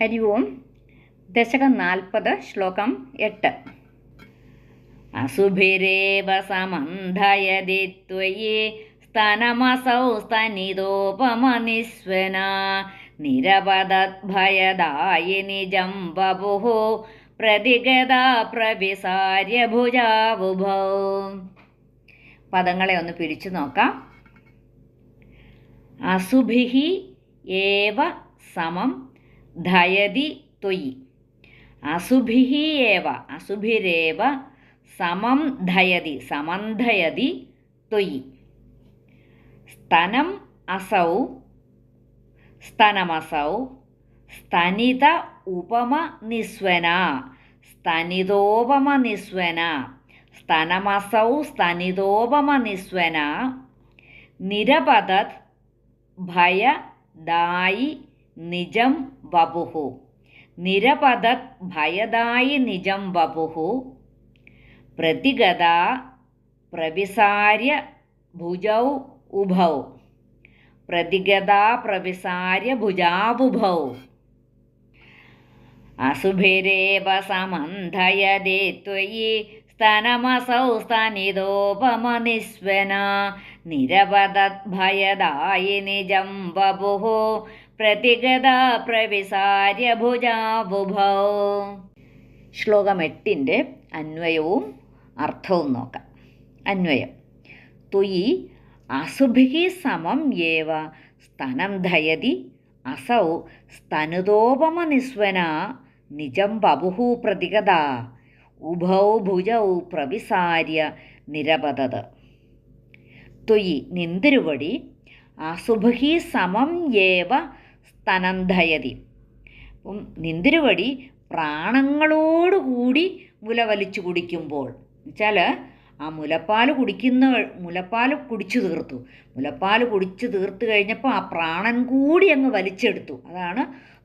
ഹരി ഓം. ദശകം നാൽപ്പത് ശ്ലോകം എട്ട്. അസുഭിരേവ സമന്ധയതി ത്വയി സ്തനമസൗ സ്തനിതോപമനിസ്വന നിരപദദ്ഭയദായി നിജം വപുः പ്രതിഗതാ പ്രവിസാര്യ ഭുജാവുഭൗ പദങ്ങളെ ഒന്ന് പിരിച്ചു നോക്കാം. അസുഭിഹി ഏവ സമം ധയതി ത്വയി. അസുഭിഹി ഏവ അസുഭിരേവ സമം ധയതി സമന്ധയതി ത്വയി. സ്തനം അസൗ സ്തനമസൗ സ്തനിത ഉപമ നിസ്വന സ്തനിതോപമ നിസ്വന സ്തനമസൗ സ്തനിതോപമ നിസ്വന നിരപതത് ഭയ ദായി നിജം വപുഹു. നിരപതത് ഭയദായി നിജം വപുഹു. പ്രതിഗത പ്രവിസാര്യ ഭുജൗ ഉഭൗ. പ്രതിഗത പ്രവിസാര്യ ഭുജാബുഭൗ അസുഭിരേവ സമന്ധയതേ ത്വയി സ്തനമസൗ സ്തനിതോപമനിസ്വന. നിരപതദ്ഭയദായി നിജം വപുः പ്രതിഗത പ്രവിസാര്യ ഭുജാബുഭൗ ശ്ലോകം എട്ടിന്റെ അന്വയവും അർത്ഥവും നോക്കാം. അന്വയം. തുയി അസുഭി സമം ഏവ സ്തനം ധയതി അസൗ സ്തനുതോപമനിസ്വന നിജം ബഹു പ്രതിഗത ഉഭൗ ഭുജൗ പ്രവിസാര്യ നിരപതത്. തുയി നിന്തിരുവടി അസുഭി സമം ഏവ സ്തനന്ധയതി അപ്പം നിന്തിരുവടി പ്രാണങ്ങളോടുകൂടി മുല വലിച്ചു കുടിക്കുമ്പോൾ എന്നുവെച്ചാൽ ആ മുലപ്പാൽ കുടിക്കുന്ന മുലപ്പാൽ കുടിച്ചു തീർത്തു. മുലപ്പാൽ കുടിച്ചു തീർത്തു കഴിഞ്ഞപ്പോൾ ആ പ്രാണൻ കൂടി അങ്ങ് വലിച്ചെടുത്തു. അതാണ്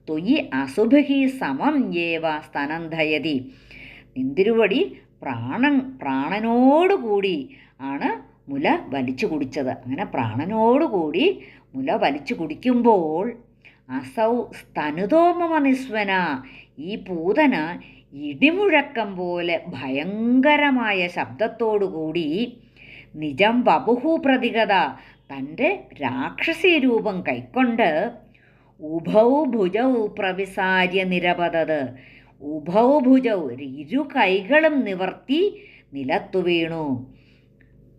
തൊയ്യി അസുഭഹി സമം ഏവ സ്തനന്ധയതി നിന്തിരുവടി പ്രാണൻ പ്രാണനോടുകൂടി ആണ് മുല വലിച്ചു കുടിച്ചത്. അങ്ങനെ പ്രാണനോടുകൂടി മുല വലിച്ചു കുടിക്കുമ്പോൾ അസൗ സ്തനുതോമമനിസ്വന. ഈ പൂതന ഇടിമുഴക്കം പോലെ ഭയങ്കരമായ ശബ്ദത്തോടുകൂടി നിജം വപുഹു പ്രതികത തന്റെ രാക്ഷസീ രൂപം കൈക്കൊണ്ട് ഉഭൗ ഭുജൗ പ്രവിസാര്യ നിരപതത്. ഉഭൗ ഭുജൗ ഇരു കൈകളും നിവർത്തി നിലത്തു വീണു.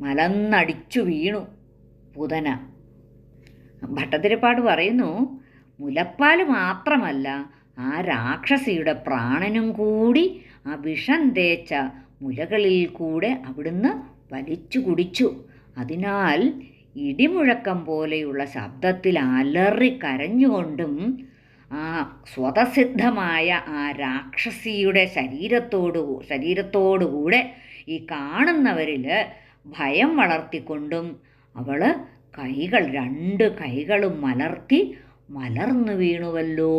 മലന്നടിച്ചു വീണു പുതന. ഭട്ടതിരിപ്പാട് പറയുന്നു മുലപ്പാൽ മാത്രമല്ല ആ രാക്ഷസിയുടെ പ്രാണനും കൂടി ആ വിഷം തേച്ച മുലകളിൽ കൂടെ അവിടുന്ന് വലിച്ചു കുടിച്ചു. അതിനാൽ ഇടിമുഴക്കം പോലെയുള്ള ശബ്ദത്തിൽ അലറി കരഞ്ഞുകൊണ്ടും ആ സ്വതസിദ്ധമായ ആ രാക്ഷസിയുടെ ശരീരത്തോടു ശരീരത്തോടുകൂടെ ഈ കാണുന്നവരിൽ ഭയം വളർത്തിക്കൊണ്ടും അവൾ കൈകൾ രണ്ട് കൈകളും മലർത്തി മലർന്നു വീണുവല്ലോ.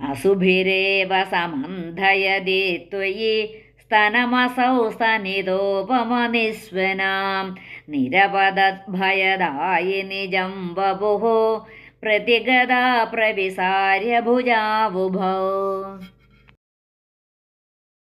അസുഭിരേവ സമന്ധയതി ത്വയി സ്തനമസൗ സ്തനിതോപമനിസ്വനാം നിരപദദ്ഭയദായി നിജം വപുः പ്രതിഗതാ പ്രവിസാര്യ ഭുജാവുഭൗ